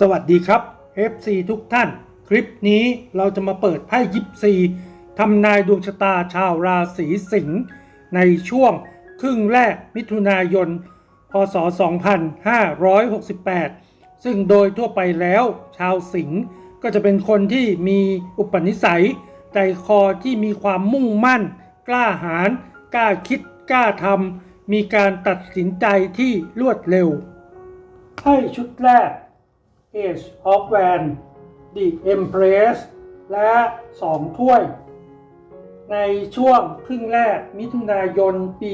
สวัสดีครับ FC ทุกท่าน คลิปนี้เราจะมาเปิดไพ่ยิปซีทำนายดวงชะตาชาวราศีสิงห์ในช่วงครึ่งแรกมิถุนายน พศ 2568 ซึ่งโดยทั่วไปแล้วชาวสิงห์ก็จะเป็นคนที่มีอุปนิสัย ใจคอที่มีความมุ่งมั่น กล้าหาญกล้าคิดกล้าทำมีการตัดสินใจที่รวดเร็วไพ่ชุดแรก Age of Wands The Empress และ 2 ถ้วย ในช่วงครึ่งแรกมิถุนายนปี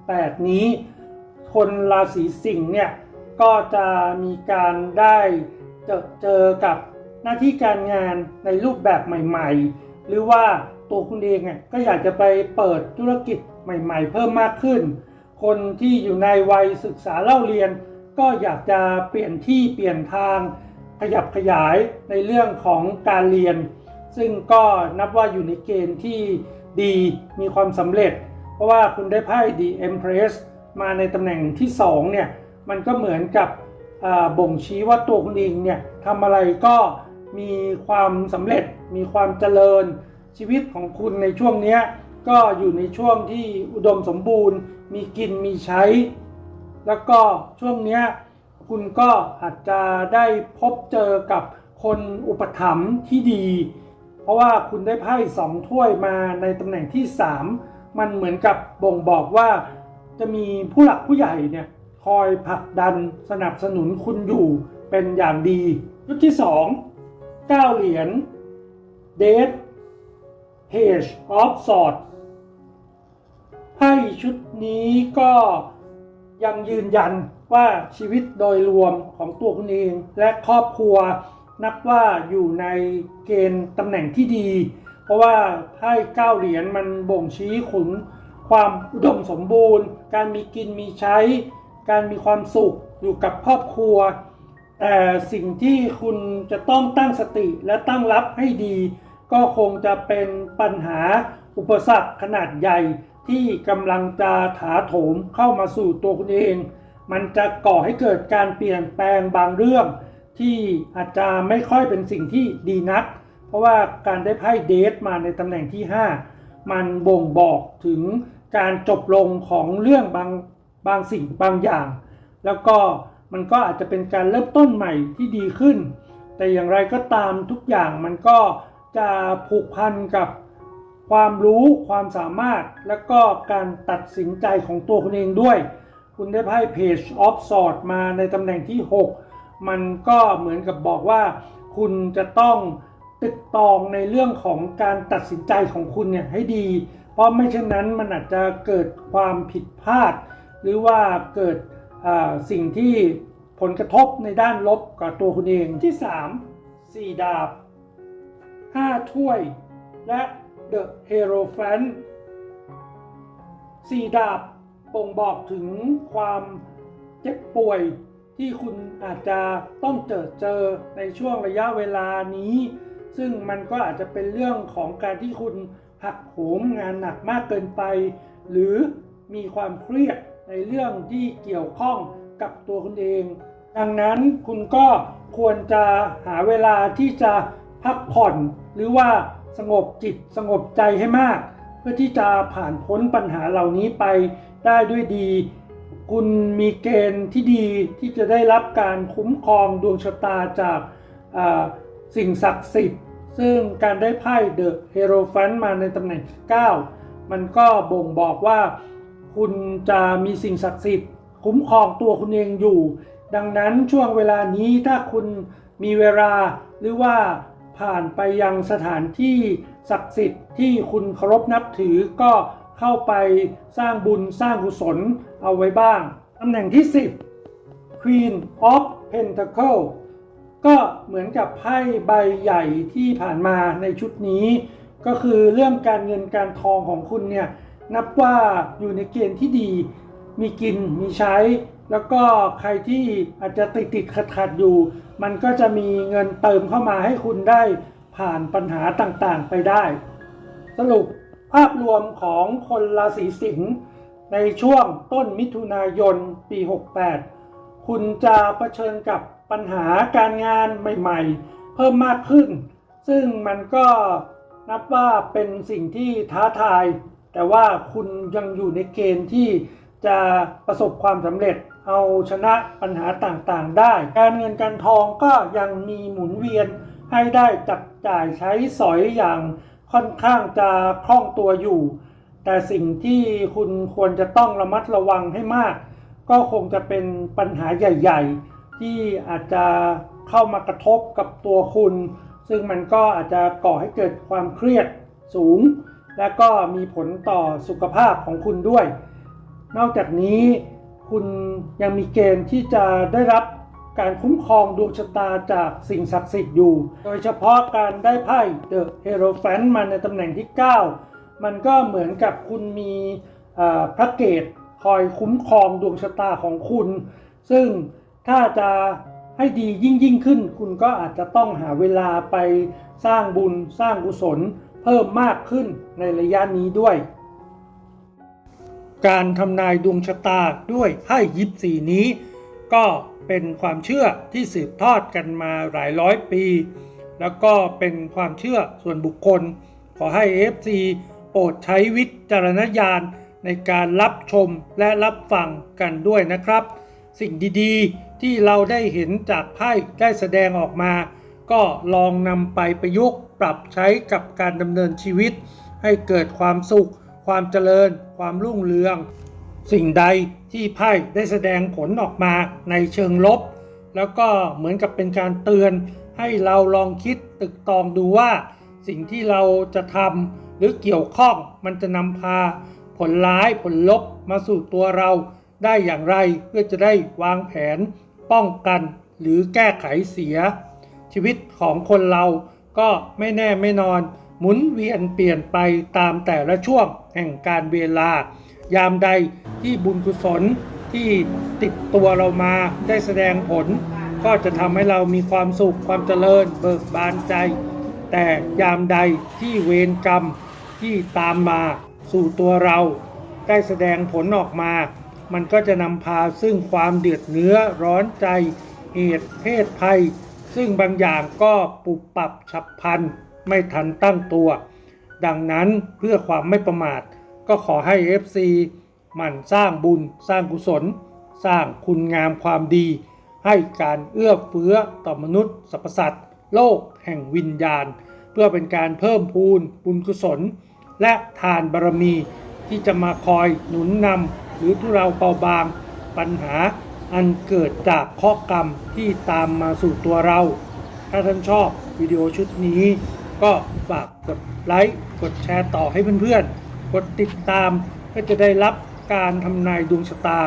68 นี้ คนราศีสิงห์เนี่ย ก็จะมีการได้เจอเจอกับหน้าที่การงานในรูปแบบใหม่ ๆ หรือว่าตัวคุณเองก็อยากจะไปเปิดธุรกิจใหม่ ๆ เพิ่มมากขึ้น คนที่อยู่ในวัยศึกษาเล่าเรียน ก็อยากจะเปลี่ยนที่เปลี่ยนทางขยับขยายในเรื่องของการเรียน ซึ่งก็นับว่าอยู่ในเกณฑ์ที่ดีมีความสำเร็จ เพราะว่าคุณได้ไพ่ The Empress มาในตำแหน่งที่ 2 เนี่ย มันก็เหมือนกับบ่งชี้ว่าตัวคุณเองเนี่ยทำอะไรก็มีความสำเร็จ มีความเจริญชีวิตของคุณในช่วงนี้ก็อยู่ในช่วงที่อุดมสมบูรณ์ มีกินมีใช้ แล้วก็ช่วงเนี้ยคุณก็อาจจะได้พบเจอกับคนอุปถัมภ์ที่ดี เพราะว่าคุณได้ไพ่สองถ้วยมาในตำแหน่งที่ 3 มันเหมือนกับบ่งบอกว่าจะมีผู้หลักผู้ใหญ่เนี่ยคอยผลักดันสนับสนุนคุณอยู่เป็นอย่างดีชุดที่ 2 9 เหรียญเดท Page of Swords ไพ่ชุดนี้ก็ ยังยืนยันว่าชีวิตโดยรวมของตัวคุณเองและครอบครัวนับว่าอยู่ในเกณฑ์ตำแหน่งที่ดี เพราะว่าไพ่เก้าเหรียญมันบ่งชี้ขุน ความอุดมสมบูรณ์ การมีกินมีใช้ การมีความสุขอยู่กับครอบครัว แต่สิ่งที่คุณจะต้องตั้งสติและตั้งรับให้ดี ก็คงจะเป็นปัญหาอุปสรรคขนาดใหญ่ ที่กำลังจะถาโถมเข้ามาสู่ตัวคุณเอง มันจะก่อให้เกิดการเปลี่ยนแปลงบางเรื่อง ที่อาจจะไม่ค่อยเป็นสิ่งที่ดีนัก เพราะว่าการได้ไพ่เดทมาในตำแหน่งที่ 5 มันบ่งบอกถึงการจบลงของเรื่องบางบางสิ่งบางอย่าง แล้วก็มันก็อาจจะเป็นการเริ่มต้นใหม่ที่ดีขึ้น แต่อย่างไรก็ตามทุกอย่างมันก็จะผูกพันกับ ความรู้ความสามารถและก็การตัดสินใจของตัวคุณเองด้วย คุณได้ไพ่ Page of Swords มาในตำแหน่งที่ 6 มันก็เหมือนกับบอกว่า คุณจะต้องตึกตองในเรื่องของการตัดสินใจของคุณเนี่ยให้ดี เพราะไม่เช่นนั้นมันอาจจะเกิดความผิดพลาด หรือว่าเกิดสิ่งที่ผลกระทบในด้านลบกับตัวคุณเองที่ 3 4 ดาบ 5 ถ้วยและ The Hero f a n สี่ดาบบ่งบอกถึงความเจ็บป่วยที่คุณอาจจะต้องเจอเจอในช่วงระยะเวลานี้ ซึ่งมันก็อาจจะเป็นเรื่องของการที่คุณหักโหมงานหนักมากเกินไป หรือมีความเครียดในเรื่องที่เกี่ยวข้องกับตัวคุณเอง ดังนั้นคุณก็ควรจะหาเวลาที่จะพักผ่อนหรือว่า สงบจิตสงบใจให้มาก เพื่อที่จะผ่านพ้นปัญหาเหล่านี้ไปได้ด้วยดี คุณมีเกณฑ์ที่ดีที่จะได้รับการคุ้มครองดวงชะตาจากสิ่งศักดิ์สิทธิ์ ซึ่งการได้ไพ่เดอะเฮโรฟันมาในตำแหน่ง 9 มันก็บ่งบอกว่า คุณจะมีสิ่งศักดิ์สิทธิ์ คุ้มครองตัวคุณเองอยู่ ดังนั้นช่วงเวลานี้ถ้าคุณมีเวลาหรือว่า ผ่านไปยังสถานที่ศักดิ์สิทธิ์ที่คุณเคารพนับถือก็เข้าไปสร้างบุญสร้างกุศลเอาไว้บ้าง ตำแหน่งที่ 10 Queen of Pentacle ก็เหมือนกับไพ่ใบใหญ่ที่ผ่านมาในชุดนี้ ก็คือเรื่องการเงินการทองของคุณเนี่ยนับว่าอยู่ในเกณฑ์ที่ดี มีกินมีใช้ แล้วก็ใครที่อาจจะติดติดขัดขัดอยู่ มันก็จะมีเงินเติมเข้ามาให้คุณได้ผ่านปัญหาต่างๆไปได้ สรุปภาพรวมของคนราศีสิงห์ในช่วงต้นมิถุนายนปี 68 คุณจะเผชิญกับปัญหาการงานใหม่ๆ เพิ่มมากขึ้น ซึ่งมันก็นับว่าเป็นสิ่งที่ท้าทาย แต่ว่าคุณยังอยู่ในเกณฑ์ที่จะประสบความสำเร็จ เอาชนะปัญหาต่างๆได้ การเงินการทองก็ยังมีหมุนเวียนให้ได้จับจ่ายใช้สอยอย่างค่อนข้างจะคล่องตัวอยู่ แต่สิ่งที่คุณควรจะต้องระมัดระวังให้มาก ก็คงจะเป็นปัญหาใหญ่ ๆ ที่อาจจะเข้ามากระทบกับตัวคุณ ซึ่งมันก็อาจจะก่อให้เกิดความเครียดสูง และก็มีผลต่อสุขภาพของคุณด้วย นอกจากนี้ คุณยังมีเกณฑ์ที่จะได้รับการคุ้มครองดวงชะตาจากสิ่งศักดิ์สิทธิ์อยู่ โดยเฉพาะการได้ไพ่เดอะเฮโรแฟนมาในตำแหน่งที่ 9 มันก็เหมือนกับคุณมีพระเกตคอยคุ้มครองดวงชะตาของคุณ ซึ่งถ้าจะให้ดียิ่งยิ่งขึ้น คุณก็อาจจะต้องหาเวลาไปสร้างบุญสร้างกุศลเพิ่มมากขึ้นในระยะนี้ด้วย การทำนายดวงชะตาด้วยไพ่ยิปซีนี้ ก็เป็นความเชื่อที่สืบทอดกันมาหลายร้อยปี แล้วก็เป็นความเชื่อส่วนบุคคล ขอให้ FC โปรดใช้วิจารณญาณในการรับชมและรับฟังกันด้วยนะครับ สิ่งดีๆ ที่เราได้เห็นจากไพ่ได้แสดงออกมา ก็ลองนำไปประยุกต์ปรับใช้กับการดำเนินชีวิต ให้เกิดความสุข ความเจริญ ความรุ่งเรือง สิ่งใดที่ไพ่ได้แสดงผลออกมาในเชิงลบ แล้วก็เหมือนกับเป็นการเตือน ให้เราลองคิดตึกตองดูว่า สิ่งที่เราจะทำหรือเกี่ยวข้องมันจะนำพา ผลร้ายผลลบมาสู่ตัวเราได้อย่างไรเพื่อจะได้วางแผน ป้องกันหรือแก้ไขเสีย ชีวิตของคนเราก็ไม่แน่ไม่นอน หมุนเวียนเปลี่ยนไปตามแต่ละช่วงแห่งการเวลา ยามใดที่บุญกุศลที่ติดตัวเรามาได้แสดงผล ก็จะทำให้เรามีความสุขความเจริญ เบิกบานใจ แต่ยามใดที่เวรกรรมที่ตามมาสู่ตัวเรา ได้แสดงผลออกมา มันก็จะนำพาซึ่งความเดือดเนื้อร้อนใจเหตุเพศภัย ซึ่งบางอย่างก็ปุบปับฉับพลัน ไม่ทันตั้งตัว ดังนั้นเพื่อความไม่ประมาท ก็ขอให้ FC หมั่นสร้างบุญสร้างกุศล สร้างคุณงามความดี ให้การเอื้อเฟื้อต่อมนุษย์สรรพสัตว์โลกแห่งวิญญาณ เพื่อเป็นการเพิ่มพูนบุญกุศล และทานบารมี ที่จะมาคอยหนุนนำหรือทุเราเบาบางปัญหาอันเกิดจากข้อกรรมที่ตามมาสู่ตัวเรา ถ้าท่านชอบวิดีโอชุดนี้ ก็ฝากกดไลค์กดแชร์ต่อให้เพื่อนๆ กดติดตามก็จะได้รับการทำนายดวงชะตา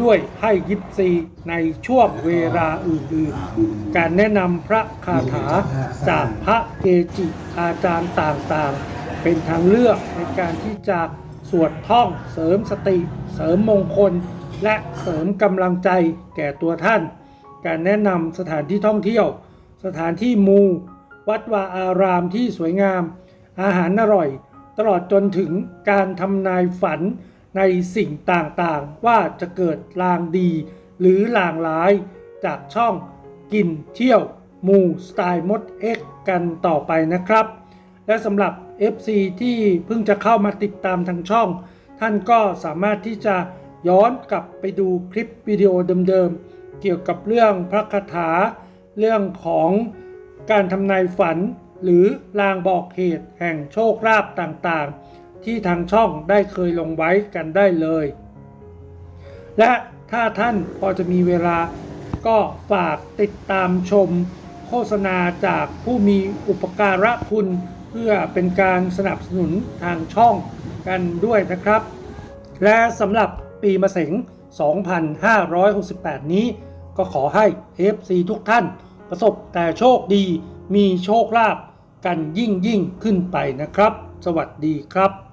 ด้วยไพ่ยิปซีในช่วงเวลาอื่นๆ การแนะนำพระคาถาจากพระเกจิอาจารย์ต่างๆ เป็นทางเลือกในการที่จะสวดท่องเสริมสติ เสริมมงคล และเสริมกำลังใจแก่ตัวท่าน การแนะนำสถานที่ท่องเที่ยว สถานที่มู วัดวาอารามที่สวยงาม อาหารอร่อย ตลอดจนถึงการทำนายฝันในสิ่งต่างๆ ว่าจะเกิดลางดี หรือลางร้ายจากช่องกินเที่ยวมูสไตล์มดเอ็กกันต่อไปนะครับ และสำหรับ FC ที่เพิ่งจะเข้ามาติดตามทางช่อง ท่านก็สามารถที่จะย้อนกลับไปดูคลิปวิดีโอเดิมๆ เกี่ยวกับเรื่องพระคาถา เรื่องของ การทำนายฝันหรือลางบอกเหตุแห่งโชคลาภต่างๆ ที่ทางช่องได้เคยลงไว้กันได้เลย และถ้าท่านพอจะมีเวลาก็ฝากติดตามชมโฆษณาจากผู้มีอุปการะคุณ เพื่อเป็นการสนับสนุนทางช่องกันด้วยนะครับ และสำหรับปีมะเสง 2568 นี้ก็ขอให้ FC ทุกท่าน ประสบแต่โชคดีมีโชคลาภกันยิ่งยิ่งขึ้นไปนะครับ สวัสดีครับ